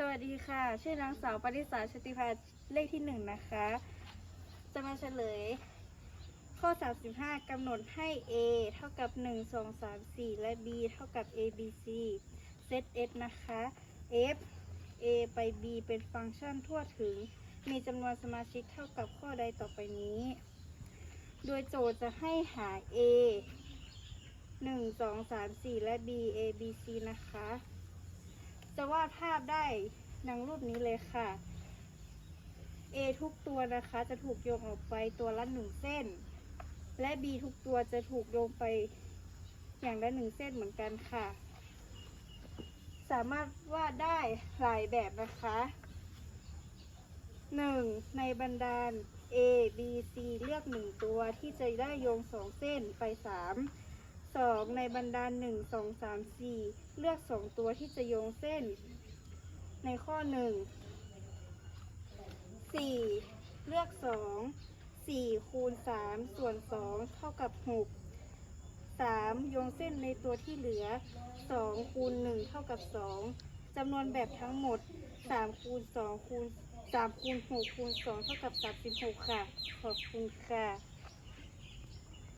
สวัสดีค่ะ ชื่อนางสาวปริษาชติภาเลขที่หนึ่งนะคะ จะมาเฉลย ข้อ 35 กำหนดให้ a เท่ากับ 1 2 3 4 และ b เท่ากับ a b c เซต s นะคะ f a ไป b เป็นฟังก์ชันทั่วถึง มีจำนวนสมาชิกเท่ากับข้อใดต่อไปนี้ โดยโจทย์จะให้หา a 1 2 3 4 และ b a b c นะคะ จะวาดภาพได้ดังรูปนี้เลยค่ะ A ทุกตัวนะคะจะถูกโยงออกไปตัวละหนึ่งเส้น และ B ทุกตัวจะถูกโยงไปอย่างละหนึ่งเส้นเหมือนกันค่ะ สามารถวาดได้หลายแบบนะคะ 1. ในบรรดาล A B C เลือกหนึ่งตัวที่จะได้โยงสองเส้นไป 3 2. ในบรรดาล1 2 3 4 เลือกสองตัวที่จะโยงเส้น ในข้อ 1 4 เลือก 2 4 คูณ 3 ส่วน 2 เท่ากับ 6 3 โยงเส้นในตัวที่เหลือ 2 คูณ 1 เท่ากับ 2 จำนวนแบบทั้งหมด 3 คูณ 2 คูณ 3 คูณ 6 คูณ 2 เท่ากับ 36 ค่ะ ขอบคุณค่ะ